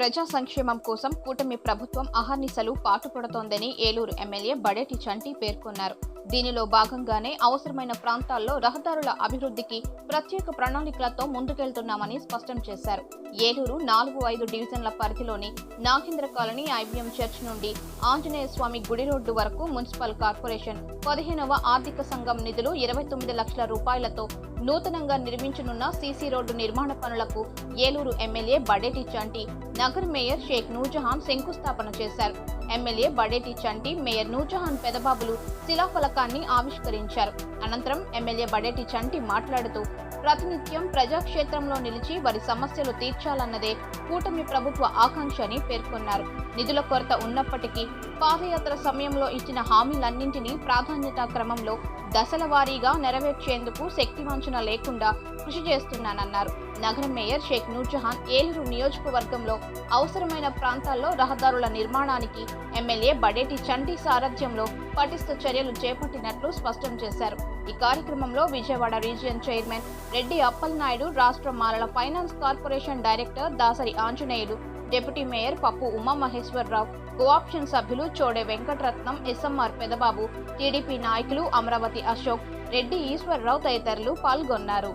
ప్రజా సంక్షేమం కోసం కూటమి ప్రభుత్వం అహర్నిశలు పాటుపడుతోందని ఏలూరు ఎమ్మెల్యే బడేటి చంటి పేర్కొన్నారు. దీనిలో భాగంగానే అవసరమైన ప్రాంతాల్లో రహదారుల అభివృద్ధికి ప్రత్యేక ప్రణాళికలతో ముందుకెళ్తున్నామని స్పష్టం చేశారు. ఏలూరు నాలుగు ఐదు డివిజన్ల పరిధిలోని నాగేంద్ర కాలనీ ఐబీఎం చర్చ్ నుండి ఆంజనేయ స్వామి గుడి రోడ్డు వరకు మున్సిపల్ కార్పొరేషన్ పదిహేనవ ఆర్థిక సంఘం నిధులు ఇరవై తొమ్మిది లక్షల రూపాయలతో నూతనంగా నిర్మించనున్న సీసీ రోడ్డు నిర్మాణ పనులకు ఏలూరు ఎమ్మెల్యే బడేటి చంటి నగర్ మేయర్ షేక్ నూజహాన్ శంకుస్థాపన చేశారు. ఎమ్మెల్యే బడేటి చంటి మేయర్ నూజహాన్ పెదబాబులు శిలాఫలకాన్ని ఆవిష్కరించారు. అనంతరం ఎమ్మెల్యే బడేటి చంటి మాట్లాడుతూ ప్రతినిత్యం ప్రజాక్షేత్రంలో నిలిచి వారి సమస్యలు తీర్చాలన్నదే కూటమి ప్రభుత్వ ఆకాంక్ష అని పేర్కొన్నారు. నిధుల కొరత ఉన్నప్పటికీ పాదయాత్ర సమయంలో ఇచ్చిన హామీలన్నింటినీ ప్రాధాన్యతా క్రమంలో దశల వారీగా నెరవేర్చేందుకు శక్తివంచన లేకుండా కృషి చేస్తున్నానన్నారు. నగర మేయర్ షేక్ నూర్జహాన్ ఏలూరు నియోజకవర్గంలో అవసరమైన ప్రాంతాల్లో రహదారుల నిర్మాణానికి ఎమ్మెల్యే బడేటి చంటి సారథ్యంలో పటిష్ట చర్యలు చేపట్టినట్లు స్పష్టం చేశారు. ఈ కార్యక్రమంలో విజయవాడ రీజియన్ చైర్మన్ రెడ్డి అప్పలనాయుడు రాష్ట్ర మాలల ఫైనాన్స్ కార్పొరేషన్ డైరెక్టర్ దాసరి ఆంజనేయుడు డిప్యూటీ మేయర్ పప్పు ఉమామహేశ్వరరావు. కోఆప్షన్ సభ్యులు చోడే వెంకటరత్నం ఎస్ఎంఆర్ పెదబాబు టీడీపీ నాయకులు అమరావతి అశోక్ రెడ్డి ఈశ్వరరావు తదితరులు పాల్గొన్నారు.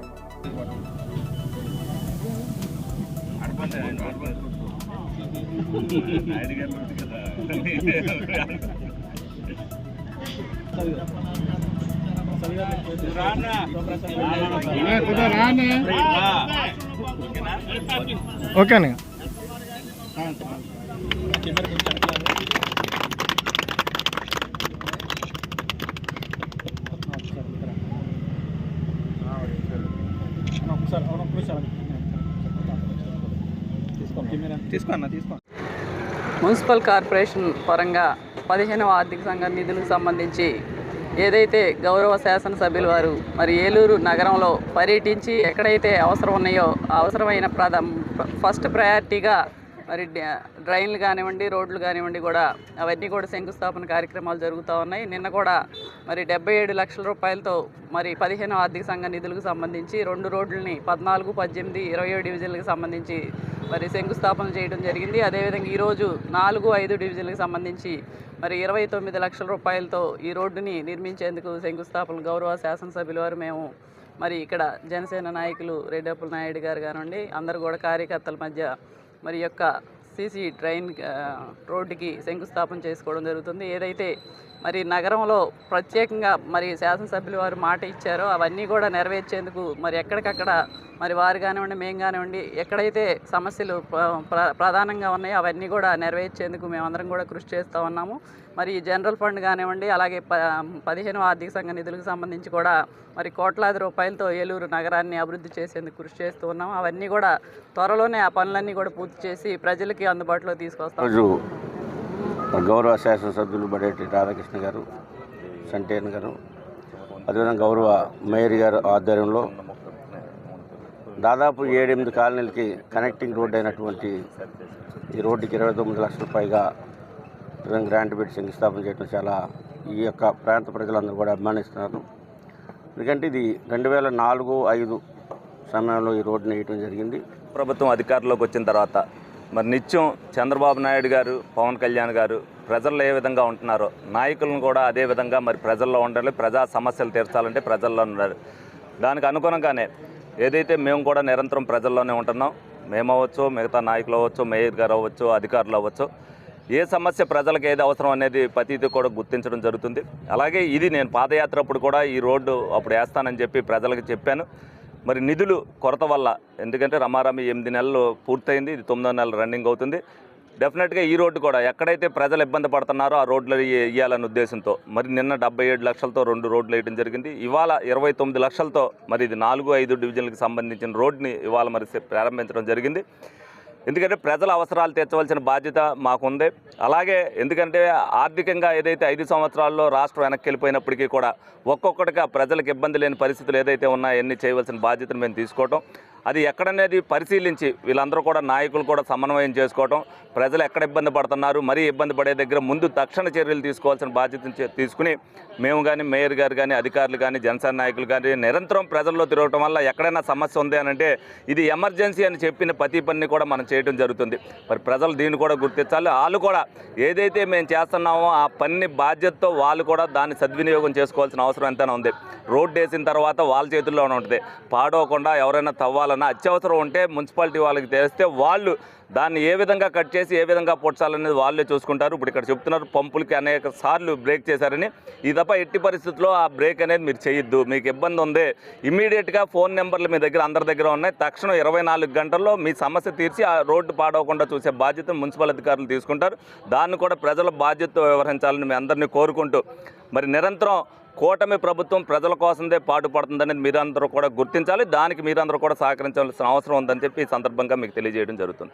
ఓకేనా? మున్సిపల్ కార్పొరేషన్ పరంగా పదిహేనవ ఆర్థిక సంఘం నిధులకు సంబంధించి ఏదైతే గౌరవ శాసనసభ్యులు వారు మరి ఏలూరు నగరంలో పర్యటించి ఎక్కడైతే అవసరం ఉన్నాయో అవసరమైన ప్రధ ఫస్ట్ ప్రయారిటీగా మరి డ్యా- డ్రైన్లు కానివ్వండి రోడ్లు కానివ్వండి కూడా అవన్నీ కూడా శంకుస్థాపన కార్యక్రమాలు జరుగుతూ ఉన్నాయి. నిన్న కూడా మరి డెబ్బై ఏడు లక్షల రూపాయలతో మరి పదిహేను ఆర్థిక సంఘ నిధులకు సంబంధించి రెండు రోడ్లని పద్నాలుగు పద్దెనిమిది ఇరవై ఏడు డివిజన్లకు సంబంధించి మరి శంకుస్థాపన చేయడం జరిగింది. అదేవిధంగా ఈరోజు నాలుగు ఐదు డివిజన్లకు సంబంధించి మరి ఇరవై తొమ్మిది లక్షల రూపాయలతో ఈ రోడ్డుని నిర్మించేందుకు శంకుస్థాపన గౌరవ శాసనసభ్యుల వారు మేము మరి ఇక్కడ జనసేన నాయకులు రెడ్డప్పల నాయుడు గారు కానివ్వండి అందరు కూడా కార్యకర్తల మధ్య మరి యొక్క సీసీ ట్రైన్ రోడ్డుకి శంకుస్థాపన చేసుకోవడం జరుగుతుంది. ఏదైతే మరి నగరంలో ప్రత్యేకంగా మరి శాసనసభ్యులు వారు మాట ఇచ్చారో అవన్నీ కూడా నెరవేర్చేందుకు మరి ఎక్కడికక్కడ మరి వారు కానివ్వండి మేము కానివ్వండి ఎక్కడైతే సమస్యలు ప్ర- ప్రధానంగా ఉన్నాయో అవన్నీ కూడా నెరవేర్చేందుకు మేమందరం కూడా కృషి చేస్తూ ఉన్నాము. మరి జనరల్ ఫండ్ కానివ్వండి అలాగే ప పదిహేను ఆర్థిక సంఘ నిధులకు సంబంధించి కూడా మరి కోట్లాది రూపాయలతో ఏలూరు నగరాన్ని అభివృద్ధి చేసేందుకు కృషి చేస్తూ ఉన్నాము. అవన్నీ కూడా త్వరలోనే ఆ పనులన్నీ కూడా పూర్తి చేసి ప్రజలకి అందుబాటులో తీసుకొస్తాం. గౌరవ గౌరవ శాసనసభ్యులు బడేటి రాధాకృష్ణ గారు సంటేన్ గారు అదేవిధంగా గౌరవ మేయర్ గారు ఆధ్వర్యంలో దాదాపు ఏడెనిమిది కాలనీలకి కనెక్టింగ్ రోడ్ అయినటువంటి ఈ రోడ్డుకి ఇరవై తొమ్మిది లక్షల పైగా గ్రాంట్ పెట్టి శంకుస్థాపన చేయడం చాలా ఈ యొక్క ప్రాంత ప్రజలందరూ కూడా అభిమానిస్తున్నారు. ఎందుకంటే ఇది రెండు వేల నాలుగు ఐదు సమయంలో ఈ రోడ్డుని వేయటం జరిగింది. ప్రభుత్వం అధికారంలోకి వచ్చిన తర్వాత మరి నిత్యం చంద్రబాబు నాయుడు గారు పవన్ కళ్యాణ్ గారు ప్రజల్లో ఏ విధంగా ఉంటున్నారో నాయకులను కూడా అదే విధంగా మరి ప్రజల్లో ఉండాలి ప్రజా సమస్యలు తీర్చాలంటే ప్రజల్లో ఉండాలి. దానికి అనుగుణంగానే ఏదైతే మేము కూడా నిరంతరం ప్రజల్లోనే ఉంటున్నాం మేము అవ్వచ్చు మిగతా నాయకులు అవ్వచ్చు మేయర్ గారు అవ్వచ్చు అధికారులు అవ్వచ్చు ఏ సమస్య ప్రజలకు ఏది అవసరం అనేది ప్రతిదీ కూడా గుర్తించడం జరుగుతుంది. అలాగే ఇది నేను పాదయాత్ర అప్పుడు కూడా ఈ రోడ్డు అప్పుడు వేస్తానని చెప్పి ప్రజలకు చెప్పాను. మరి నిధులు కొరత వల్ల ఎందుకంటే రమారమి ఎనిమిది నెలలు పూర్తయింది ఇది తొమ్మిదో నెలలు రన్నింగ్ అవుతుంది. డెఫినెట్గా ఈ రోడ్డు కూడా ఎక్కడైతే ప్రజలు ఇబ్బంది పడుతున్నారో ఆ రోడ్లు ఇవ్వాలనే ఉద్దేశంతో. మరి నిన్న డెబ్బై ఏడు లక్షలతో రెండు రోడ్లు వేయడం జరిగింది. ఇవాళ ఇరవై తొమ్మిది లక్షలతో మరి ఇది నాలుగు ఐదు డివిజన్లకు సంబంధించిన రోడ్ని ఇవాళ మరి ప్రారంభించడం జరిగింది. ఎందుకంటే ప్రజల అవసరాలు తీర్చవలసిన బాధ్యత మాకుంది. అలాగే ఎందుకంటే ఆర్థికంగా ఏదైతే ఐదు సంవత్సరాల్లో రాష్ట్రం వెనక్కి వెళ్ళిపోయినప్పటికీ కూడా ఒక్కొక్కటిగా ప్రజలకు ఇబ్బంది లేని పరిస్థితులు ఏదైతే ఉన్నాయో అన్ని చేయవలసిన బాధ్యతను మేము తీసుకోవటం. అది ఎక్కడనేది పరిశీలించి వీళ్ళందరూ కూడా నాయకులు కూడా సమన్వయం చేసుకోవటం ప్రజలు ఎక్కడ ఇబ్బంది పడుతున్నారు మరీ ఇబ్బంది పడే దగ్గర ముందు తక్షణ చర్యలు తీసుకోవాల్సిన బాధ్యతను చే- తీసుకుని మేము కానీ మేయర్ గారు కానీ అధికారులు కానీ జనసేన నాయకులు కానీ నిరంతరం ప్రజల్లో తిరగటం వల్ల ఎక్కడైనా సమస్య ఉంది అని అంటే ఇది ఎమర్జెన్సీ అని చెప్పిన ప్రతి పని కూడా మనం చేయడం జరుగుతుంది. మరి ప్రజలు దీన్ని కూడా గుర్తించాలి. వాళ్ళు కూడా ఏదైతే మేము చేస్తున్నామో ఆ పని బాధ్యతతో వాళ్ళు కూడా దాన్ని సద్వినియోగం చేసుకోవాల్సిన అవసరం ఎంతైనా ఉంది. రోడ్డు వేసిన తర్వాత వాళ్ళ చేతుల్లోనే ఉంటుంది. పాడవకుండా ఎవరైనా తవ్వాలని తవ్వాలన్నా అత్యవసరం ఉంటే మున్సిపాలిటీ వాళ్ళకి తెలిస్తే వాళ్ళు దాన్ని ఏ విధంగా కట్ చేసి ఏ విధంగా పొడ్చాలనేది వాళ్ళే చూసుకుంటారు. ఇప్పుడు ఇక్కడ చెప్తున్నారు పంపులకి అనేక సార్లు బ్రేక్ చేశారని. ఈ తప్ప ఎట్టి పరిస్థితుల్లో ఆ బ్రేక్ అనేది మీరు చేయొద్దు. మీకు ఇబ్బంది ఉంది ఇమీడియట్గా ఫోన్ నెంబర్లు మీ దగ్గర అందరి దగ్గర ఉన్నాయి. తక్షణం ఇరవై నాలుగు గంటల్లో మీ సమస్య తీర్చి ఆ రోడ్డు పాడవకుండా చూసే బాధ్యత మున్సిపల్ అధికారులు తీసుకుంటారు. దాన్ని కూడా ప్రజల బాధ్యతతో వ్యవహరించాలని మీ అందరినీ కోరుకుంటూ మరి నిరంతరం కూటమి ప్రభుత్వం ప్రజల కోసందే పాటుపడుతుందనేది మీరందరూ కూడా గుర్తించాలి. దానికి మీరందరూ కూడా సహకరించాల్సిన అవసరం ఉందని చెప్పి ఈ సందర్భంగా మీకు తెలియజేయడం జరుగుతుంది.